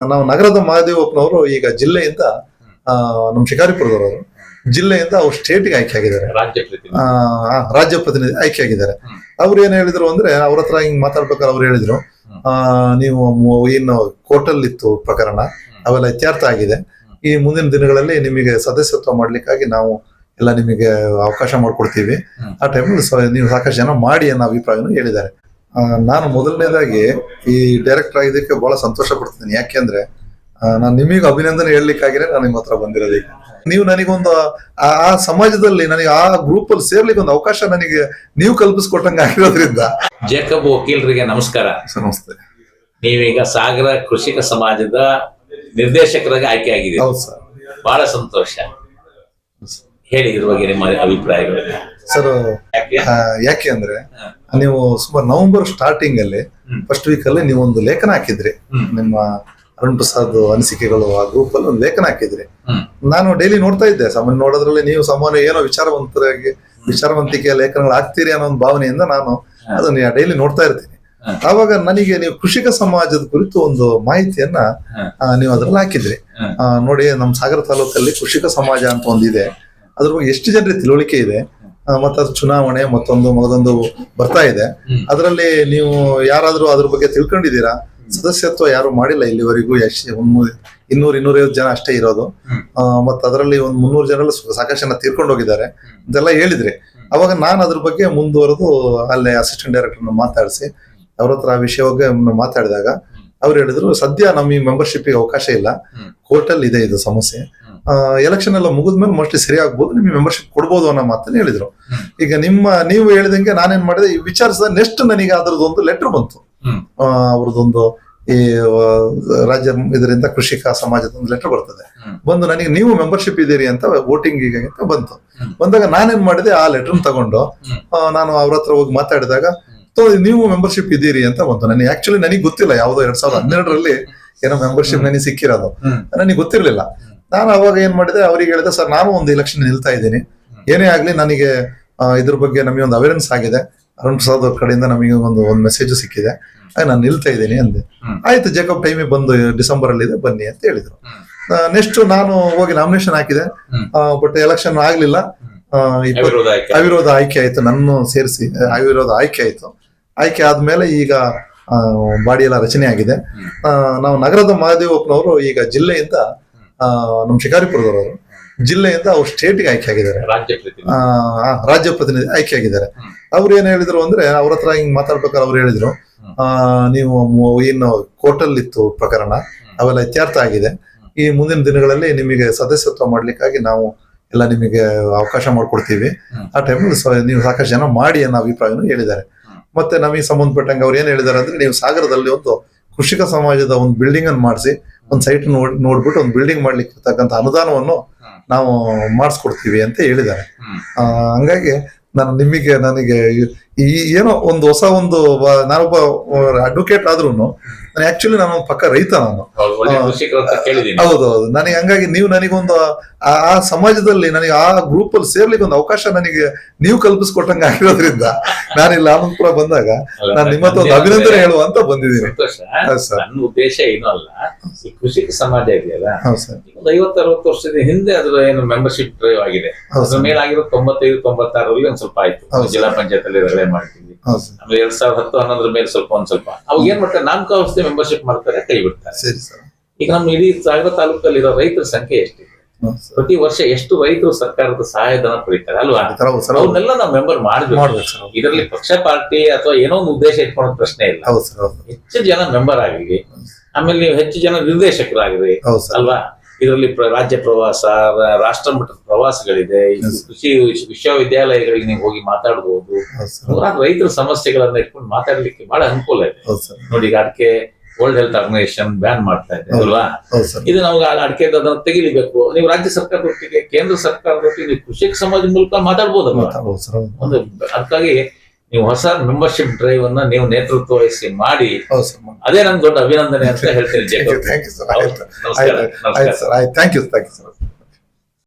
ನಾವು ನಗರದ ಮಹಾದೇವಪ್ಪನವರು ಈಗ ಜಿಲ್ಲೆಯಿಂದ ಆ, ನಮ್ಮ ಶಿಕಾರಿಪುರದವರು ಜಿಲ್ಲೆಯಿಂದ ಅವ್ರು ಸ್ಟೇಟ್ಗೆ ಆಯ್ಕೆ ಆಗಿದ್ದಾರೆ ರಾಜ್ಯ ಪ್ರತಿನಿಧಿ ಆ, ಆ, ರಾಜ್ಯ ಪ್ರತಿನಿಧಿ ಆಯ್ಕೆ ಆಗಿದ್ದಾರೆ. ಅವ್ರು ಏನ್ ಹೇಳಿದ್ರು ಅಂದ್ರೆ ಅವ್ರ ಹತ್ರ ಹಿಂಗ್ ಮಾತಾಡ್ಬೇಕಾದ್ರೆ ಅವ್ರು ಹೇಳಿದ್ರು ಆ, ನೀವು ಏನು ಕೋರ್ಟಲ್ಲಿ ಇತ್ತು ಪ್ರಕರಣ ಅವೆಲ್ಲ ಇತ್ಯರ್ಥ ಆಗಿದೆ ಈ ಮುಂದಿನ ದಿನಗಳಲ್ಲಿ ನಿಮಗೆ ಸದಸ್ಯತ್ವ ಮಾಡ್ಲಿಕ್ಕಾಗಿ ನಾವು ಎಲ್ಲ ನಿಮಗೆ ಅವಕಾಶ ಮಾಡ್ಕೊಡ್ತೀವಿ. ಆ ಟೈಮಲ್ಲಿ ನೀವು ಸಾಕಷ್ಟು ಜನ ಮಾಡಿ ಅನ್ನೋ ಅಭಿಪ್ರಾಯವನ್ನು ಹೇಳಿದ್ದಾರೆ ನಾನು ಮೊದಲನೇದಾಗಿ ಈ ಡೈರೆಕ್ಟರ್ ಆಗಿದ್ದಕ್ಕೆ ಬಹಳ ಸಂತೋಷ ಪಡ್ತೀನಿ ಯಾಕೆಂದ್ರೆ ನಾನು ನಿಮಗೆ ಅಭಿನಂದನೆ ಹೇಳಲಿಕ್ಕಾಗಿನೇ ನಾನು ನಿಮ್ಮ ಹತ್ರ ಬಂದಿರೋದು ನೀವು ನನಗೊಂದು ಆ ಆ ಸಮಾಜದಲ್ಲಿ ನನಗೆ ಆ ಗ್ರೂಪ್ ಅಲ್ಲಿ ಸೇರ್ಲಿಕ್ಕೆ ಒಂದು ಅವಕಾಶ ನನಗೆ ನೀವು ಕಲ್ಪಿಸ್ಕೊಟ್ಟಂಗೆ ಆಗಿರೋದ್ರಿಂದ. ಜೇಕಬ್ ವಕೀಲರಿಗೆ ನಮಸ್ಕಾರ. ನಮಸ್ತೆ. ನೀವೀಗ ಸಾಗರ ಕೃಷಿಕ ಸಮಾಜದ ನಿರ್ದೇಶಕರಾಗಿ ಆಯ್ಕೆ ಆಗಿದೆ ಹೌದು ಸರ್. ಬಹಳ ಸಂತೋಷ. ಹೇಳಿ ಇದ್ರ ಬಗ್ಗೆ ನಿಮ್ಮ ಅಭಿಪ್ರಾಯಗಳು. ಸರ್ ಯಾಕೆ? ಅಂದ್ರೆ ನೀವು ಸುಮಾರು ನವೆಂಬರ್ ಸ್ಟಾರ್ಟಿಂಗ್ ಅಲ್ಲಿ ಫಸ್ಟ್ ವೀಕ್ ಅಲ್ಲಿ ನೀವು ಒಂದು ಲೇಖನ ಹಾಕಿದ್ರಿ. ನಿಮ್ಮ ಅರುಣ್ ಪ್ರಸಾದ್ ಅನಿಸಿಕೆಗಳು ಆ ಗ್ರೂಪ್ ಅಲ್ಲಿ ಒಂದು ಲೇಖನ ಹಾಕಿದ್ರಿ. ನಾನು ಡೈಲಿ ನೋಡ್ತಾ ಇದ್ದೆ. ಸಾಮಾನ್ಯ ನೋಡೋದ್ರಲ್ಲಿ ನೀವು ಸಾಮಾನ್ಯ ಏನೋ ವಿಚಾರವಂತರಾಗಿ ವಿಚಾರವಂತಿಕೆಯ ಲೇಖನಗಳು ಹಾಕ್ತೀರಿ ಅನ್ನೋ ಒಂದು ಭಾವನೆಯಿಂದ ನಾನು ಅದನ್ನ ಡೈಲಿ ನೋಡ್ತಾ ಇರ್ತೀನಿ. ಆವಾಗ ನನಗೆ ನೀವು ಕೃಷಿಕ ಸಮಾಜದ ಕುರಿತು ಒಂದು ಮಾಹಿತಿಯನ್ನ ನೀವು ಅದ್ರಲ್ಲಿ ಹಾಕಿದ್ರಿ. ನೋಡಿ ನಮ್ಮ ಸಾಗರ ತಾಲೂಕಲ್ಲಿ ಕೃಷಿಕ ಸಮಾಜ ಅಂತ ಒಂದಿದೆ. ಅದ್ರ ಬಗ್ಗೆ ಎಷ್ಟು ಜನರಿಗೆ ತಿಳುವಳಿಕೆ ಇದೆ? ಮತ್ತೆ ಚುನಾವಣೆ ಮತ್ತೊಂದು ಮಗದೊಂದು ಬರ್ತಾ ಇದೆ. ಅದರಲ್ಲಿ ನೀವು ಯಾರಾದ್ರೂ ಅದ್ರ ಬಗ್ಗೆ ತಿಳ್ಕೊಂಡಿದ್ದೀರಾ? ಸದಸ್ಯತ್ವ ಯಾರು ಮಾಡಿಲ್ಲ ಇಲ್ಲಿವರೆಗೂ ಎಷ್ಟು ಒಂದು ಇನ್ನೂರು ಇನ್ನೂರೈವತ್ತು ಜನ ಅಷ್ಟೇ ಇರೋದು. ಮತ್ತೆ ಅದರಲ್ಲಿ ಒಂದು ಮುನ್ನೂರು ಜನರಲ್ಲಿ ಸು- ಸಾಕಷ್ಟು ಜನ ತೀರ್ಕೊಂಡು ಹೋಗಿದ್ದಾರೆ. ಇದೆಲ್ಲ ಅಂತೆಲ್ಲ ಹೇಳಿದ್ರಿ ಅವಾಗ ನಾನು ಅದ್ರ ಬಗ್ಗೆ ಮುಂದುವರೆದು ಅಲ್ಲೇ ಅಸಿಸ್ಟೆಂಟ್ ಡೈರೆಕ್ಟರ್ ಮಾತಾಡಿಸಿ ಅವ್ರ ಹತ್ರ ಆ ವಿಷಯ ಬಗ್ಗೆ ಮಾತಾಡಿದಾಗ ಅವ್ರು ಹೇಳಿದ್ರು ಸದ್ಯ ನಮಗೆ ಮೆಂಬರ್ಶಿಪ್ ಅವಕಾಶ ಇಲ್ಲ. ಕೋರ್ಟಲ್ಲಿ ಇದೆ ಇದು ಸಮಸ್ಯೆ. ಎಲೆಕ್ಷನ್ ಎಲ್ಲ ಮುಗಿದ್ಮೇಲೆ ಮೋಸ್ಟ್ಲಿ ಸರಿ ಆಗ್ಬೋದು ನಿಮ್ಗೆ ಮೆಂಬರ್ಶಿಪ್ ಕೊಡ್ಬೋದು ಅನ್ನೋ ಮಾತನ್ನ ಹೇಳಿದ್ರು. ಈಗ ನಿಮ್ಮ ನೀವು ಹೇಳಿದಂಗೆ ನಾನೇನ್ ಮಾಡಿದೆ ಈ ವಿಚಾರಿಸಿದ ನೆಕ್ಸ್ಟ್ ನನಗೆ ಅದ್ರದ್ದೊಂದು ಲೆಟರ್ ಬಂತು. ಅವ್ರದ್ದೊಂದು ಈ ರಾಜ್ಯ ಇದರಿಂದ ಕೃಷಿಕ ಸಮಾಜದ ಒಂದು ಲೆಟರ್ ಬರ್ತದೆ. ಬಂದು ನನಗೆ ನೀವು ಮೆಂಬರ್ಶಿಪ್ ಇದ್ದೀರಿ ಅಂತ ವೋಟಿಂಗ್ ಅಂತ ಬಂತು. ಬಂದಾಗ ನಾನೇನ್ ಮಾಡಿದೆ ಆ ಲೆಟರ್ ತಗೊಂಡು. ನಾನು ಅವ್ರ ಹತ್ರ ಹೋಗಿ ಮಾತಾಡಿದಾಗ "ತೋ, ನೀವು ಮೆಂಬರ್ಶಿಪ್ ಇದ್ದೀರಿ ಅಂತ ಬಂತು. ನನಗೆ ಆಕ್ಚುಲಿ ನನಗೆ ಗೊತ್ತಿಲ್ಲ ಯಾವ್ದೋ ಎರಡ್ ಸಾವಿರದ ಹನ್ನೆರಡರಲ್ಲಿ ಏನೋ ಮೆಂಬರ್ಶಿಪ್ ನನಗೆ ಸಿಕ್ಕಿರೋದು. ನನಗೆ ಗೊತ್ತಿರ್ಲಿಲ್ಲ. ನಾನು ಅವಾಗ ಏನ್ ಮಾಡಿದೆ ಅವ್ರಿಗೆ ಹೇಳಿದೆ ಸರ್ ನಾನು ಒಂದು ಎಲೆಕ್ಷನ್ ನಿಲ್ತಾ ಇದ್ದೀನಿ. ಏನೇ ಆಗ್ಲಿ ನನಗೆ ಇದ್ರ ಬಗ್ಗೆ ನಮಗೆ ಒಂದು ಅವೇರೆನ್ಸ್ ಆಗಿದೆ. ಅರುಣ್ ಪ್ರಸಾದ್ ಅವ್ರ ಕಡೆಯಿಂದ ನಮಗೆ ಒಂದು ಒಂದು ಮೆಸೇಜ್ ಸಿಕ್ಕಿದೆ. ನಾನು ನಿಲ್ತಾ ಇದ್ದೀನಿ ಅಂದೆ. ಆಯ್ತು ಜೇಕಬ್ ಟೈಮಿಗೆ ಬಂದು ಡಿಸೆಂಬರ್ ಅಲ್ಲಿ ಇದೆ ಬನ್ನಿ ಅಂತ ಹೇಳಿದ್ರು. ನೆಕ್ಸ್ಟ್ ನಾನು ಹೋಗಿ ನಾಮಿನೇಷನ್ ಹಾಕಿದೆ. ಬಟ್ ಎಲೆಕ್ಷನ್ ಆಗ್ಲಿಲ್ಲ. ಅವಿರೋಧ ಆಯ್ಕೆ. ಆಯ್ತು ನನ್ನ ಸೇರಿಸಿ. ಅವಿರೋಧ ಆಯ್ಕೆ ಆಯ್ತು. ಆಯ್ಕೆ ಆದ್ಮೇಲೆ ಈಗ ಬಾಡಿ ಎಲ್ಲ ರಚನೆ ಆಗಿದೆ. ನಾವು ನಗರದ ಮಹಾದೇವಪ್ಪನವರು ಈಗ ಜಿಲ್ಲೆಯಿಂದ ನಮ್ಮ ಶಿಕಾರಿಪುರದವರು ಜಿಲ್ಲೆಯಿಂದ ಅವ್ರು ಸ್ಟೇಟ್ಗೆ ಆಯ್ಕೆ ಆಗಿದ್ದಾರೆ. ರಾಜ್ಯ ಪ್ರತಿನಿಧಿ. ಆ, ಆ, ರಾಜ್ಯ ಪ್ರತಿನಿಧಿ ಆಯ್ಕೆ ಆಗಿದ್ದಾರೆ. ಅವ್ರು ಏನ್ ಹೇಳಿದ್ರು ಅಂದ್ರೆ ಅವ್ರ ಹತ್ರ ಹಿಂಗ್ ಮಾತಾಡ್ಬೇಕಾದ್ರೆ ಅವ್ರು ಹೇಳಿದ್ರು ಆ, ನೀವು ಏನು ಕೋರ್ಟಲ್ಲಿ ಇತ್ತು ಪ್ರಕರಣ ಅವೆಲ್ಲ ಇತ್ಯರ್ಥ ಆಗಿದೆ. ಈ ಮುಂದಿನ ದಿನಗಳಲ್ಲಿ ನಿಮಗೆ ಸದಸ್ಯತ್ವ ಮಾಡ್ಲಿಕ್ಕಾಗಿ ನಾವು ಎಲ್ಲ ನಿಮಗೆ ಅವಕಾಶ ಮಾಡ್ಕೊಡ್ತೀವಿ. ಆ ಟೈಮಲ್ಲಿ ನೀವು ಸಾಕಷ್ಟು ಜನ ಮಾಡಿ ಅನ್ನೋ ಅಭಿಪ್ರಾಯವನ್ನು ಹೇಳಿದ್ದಾರೆ. ಮತ್ತೆ ನಮಗೆ ಸಂಬಂಧಪಟ್ಟಂಗೆ ಅವ್ರು ಏನ್ ಹೇಳಿದ್ದಾರೆ ಅಂದ್ರೆ ನೀವು ಸಾಗರದಲ್ಲಿ ಒಂದು ಕೃಷಿಕ ಸಮಾಜದ ಒಂದು ಬಿಲ್ಡಿಂಗ್ ಅನ್ನು ಮಾಡಿಸಿ ಒಂದು ಸೈಟ್ ನೋಡಿ ನೋಡ್ಬಿಟ್ಟು ಒಂದು ಬಿಲ್ಡಿಂಗ್ ಮಾಡ್ಲಿಕ್ಕೆ ಇರ್ತಕ್ಕಂಥ ಅನುದಾನವನ್ನು ನಾವು ಮಾಡಿಸ್ಕೊಡ್ತೀವಿ ಅಂತ ಹೇಳಿದ್ದಾರೆ. ಆ, ಹಂಗಾಗಿ ನಾನು ನಿಮಗೆ ನನಗೆ ಈ- ಏನೋ ಒಂದು ಹೊಸ ಒಂದು ನಾನೊಬ್ಬ ಅಡ್ವೊಕೇಟ್ ಆದ್ರೂ ನಾನು ಆಕ್ಚುಲಿ ನಾನು ಪಕ್ಕ ರೈತ ನಾನು. ಹೌದು, ಒಳ್ಳೆ ಆ. ಕೃಷಿಕರು ಅಂತ ಕೇಳಿದೀನಿ ಹೌದು ಹೌದು ನನಗೆ ಹಂಗಾಗಿ ನೀವು ನನಗೊಂದು ಆ ಸಮಾಜದಲ್ಲಿ ನನಗೆ ಆ ಗ್ರೂಪ್ ಅಲ್ಲಿ ಸೇರ್ಲಿಕ್ಕೆ ಒಂದು ಅವಕಾಶ ನನಗೆ ನೀವು ಕಲ್ಪಿಸ್ಕೊಟ್ಟಂಗ ಆಗಿರೋದ್ರಿಂದ ನಾನಿಲ್ಲಿ ಆನಂದಪುರ ಬಂದಾಗ ನಾನು ನಿಮ್ಮ ಒಂದು ಅಭಿನಂದನೆ ಹೇಳುವ ಅಂತ ಬಂದಿದ್ದೀನಿ. ನನ್ನ ಉದ್ದೇಶ ಏನೂ ಅಲ್ಲ. ಈ ಕೃಷಿಕ ಸಮಾಜ ಇದೆಯಲ್ಲ? ಒಂದು ಐವತ್ತು ಅರವತ್ತು ವರ್ಷದ ಹಿಂದೆ ಅದ್ರ ಏನು ಮೆಂಬರ್ಶಿಪ್ ಡ್ರೈವ್ ಆಗಿದೆ. ಅದ್ರ ಮೇಲಾಗಿರೋ ತೊಂಬತ್ತೈದು ತೊಂಬತ್ತಾರರಲ್ಲಿ ಒಂದ್ ಸ್ವಲ್ಪ ಆಯ್ತು. ಜಿಲ್ಲಾ ಪಂಚಾಯತ್ ಅಲ್ಲಿ ಸರ್. ಆಮೇಲೆ ಎರಡ್ ಸಾವಿರದ ಹತ್ತು ಹನ್ನೊಂದರ ಮೇಲೆ ಸ್ವಲ್ಪ ಒಂದ್ ಸ್ವಲ್ಪ. ಅವಾಗ ಏನ್ ಮಾಡ್ತಾರೆ? ನಾಮಕಾವಸ್ಥೆ ಮೆಂಬರ್ಶಿಪ್ ಮಾಡ್ತಾರೆ ಕೈ ಬಿಡ್ತಾರೆ. ಸರಿ ಸರ್. ಈಗ ನಮ್ಮ ಇಡೀ ಸಾಗರ ತಾಲೂಕಲ್ಲಿರೋ ರೈತರ ಸಂಖ್ಯೆ ಎಷ್ಟಿದೆ? ಪ್ರತಿ ವರ್ಷ ಎಷ್ಟು ರೈತರು ಸರ್ಕಾರದ ಸಹಾಯಧನ ಪಡಿತಾರೆ ಅಲ್ವಾ? ಅವನ್ನೆಲ್ಲಾ ನಾವು ಮೆಂಬರ್ ಮಾಡ್ಬೇಕು. ಇದರಲ್ಲಿ ಪಕ್ಷ ಪಾರ್ಟಿ ಅಥವಾ ಏನೋ ಒಂದು ಉದ್ದೇಶ ಇಟ್ಕೊಂಡ ಪ್ರಶ್ನೆ ಇಲ್ಲ. ಹೆಚ್ಚು ಜನ ಮೆಂಬರ್ ಆಗಲಿ ಆಮೇಲೆ ನೀವು ಹೆಚ್ಚು ಜನ ನಿರ್ದೇಶಕರಾಗ್ರಿ ಅಲ್ವಾ? ಇದರಲ್ಲಿ ರಾಜ್ಯ ಪ್ರವಾಸ ರಾಷ್ಟ್ರ ಮಟ್ಟದ ಪ್ರವಾಸಗಳಿದೆ. ಕೃಷಿ ವಿಶ್ವ- ವಿಶ್ವವಿದ್ಯಾಲಯಗಳಿಗೆ ನೀವು ಹೋಗಿ ಮಾತಾಡಬಹುದು ನೂರಾರು ರೈತರ ಸಮಸ್ಯೆಗಳನ್ನ ಇಟ್ಕೊಂಡು ಮಾತಾಡ್ಲಿಕ್ಕೆ ಬಹಳ ಅನುಕೂಲ ಇದೆ. ನೋಡಿ ಈಗ ಅಡಿಕೆ ವರ್ಲ್ಡ್ ಹೆಲ್ತ್ ಆರ್ಗನೈಸೇಷನ್ ಬ್ಯಾನ್ ಮಾಡ್ತಾ ಇದೆ. ಅಲ್ವಾ? ಇದು ನಾವು ಅಡಿಕೆ ಅದನ್ನ ತೆಗಿಲಿಬೇಕು. ನೀವು ರಾಜ್ಯ ಸರ್ಕಾರದೊಟ್ಟಿಗೆ ಕೇಂದ್ರ ಸರ್ಕಾರದೊಟ್ಟಿಗೆ ನೀವು ಕೃಷಿ ಸಮಾಜದ ಮೂಲಕ ಮಾತಾಡ್ಬೋದಲ್ವಾ ಹೌದು ಸರ್ ಹೌದು. ಒಂದು ಅದಕ್ಕಾಗಿ ನೀವು ಹೊಸ ಮೆಂಬರ್ಶಿಪ್ ಡ್ರೈವ್ ಅನ್ನ ನೀವು ನೇತೃತ್ವ ವಹಿಸಿ ಮಾಡಿ. ಅದೇ ನನ್ ದೊಡ್ಡ ಅಭಿನಂದನೆ ಅಂತ ಹೇಳ್ತೀನಿ. ಥ್ಯಾಂಕ್ ಯು ಸರ್ ಆಯ್ತು. ಆಯ್ತು ಸರ್. ಆಯ್ತು thank you thank you sir